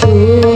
Shoot.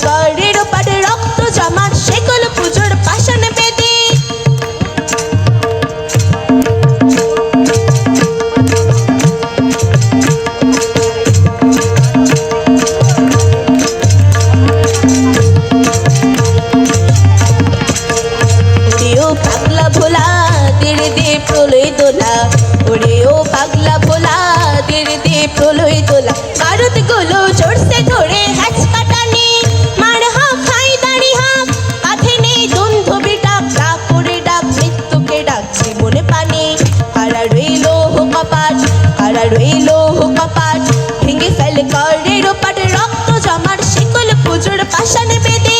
করির উপরে রক্ত জমাট শিকল পুজোর পাশান পাগলা ভোলা দেড় দে প্রলয় দোলা ওরেও পাগলা ভোলা দেড় দে প্রলয় পাশানে বেদে।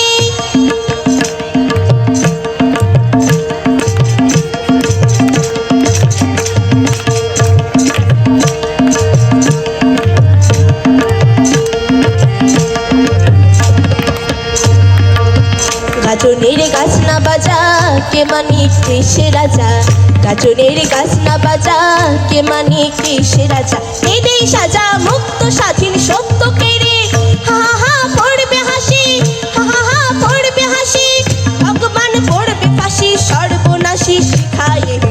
গাছ না বাজা, কে মানি কৃষে রাজা? গাজনের গাছ না বাজা, কে মানি কৃষে রাজা? এই সাজা, মুক্ত, স্বাধীন, সত্য কেড়ে শিখায়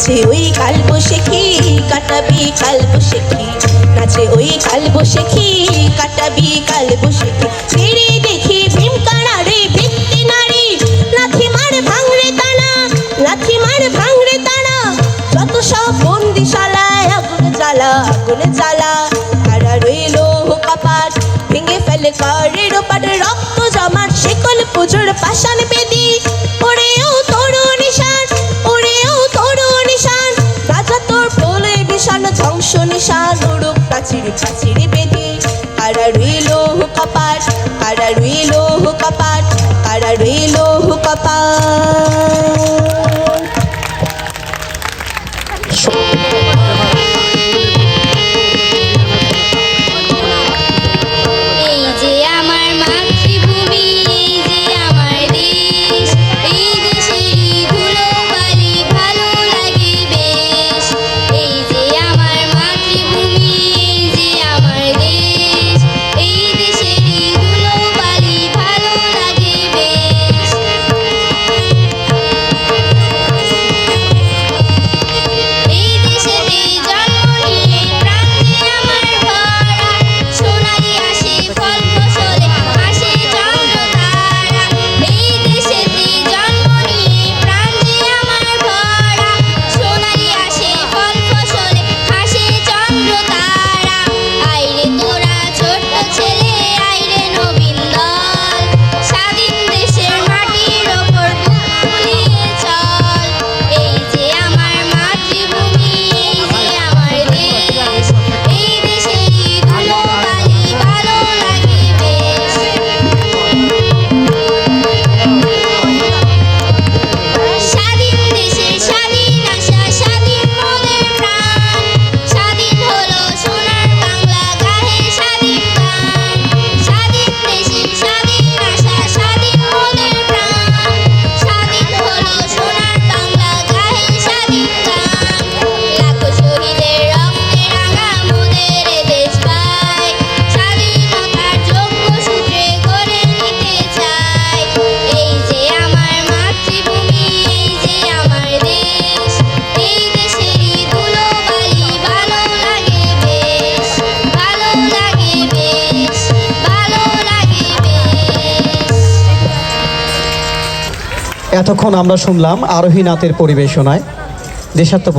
নাচে ওই কাল বসেখি কাটাবি কাল বসেখি নাচে ওই কাল বসেখি কাটাবি কাল বসেখি ফিরে দেখি ভীম কানারে ভিত্তি নারী। লাথি মার ভাঙরে তানা লাথি মার ভাঙরে তানা যত সব বন্দিশালায় আগুন জ্বালা আগুন জ্বালা। তারা রইল কপাট ভেঙে ফেলে করের পাট রক্ত জমাট, শিকল পুজোর পাশান বিশান ধ্বংস প্রাচীরে প্রাচীরে বেদি। কারা রইল কপাট কারা রইল কপাট কারা রইল কপাট। এতক্ষণ আমরা শুনলাম আরোহী নাথের পরিবেশনায় দেশাত্ম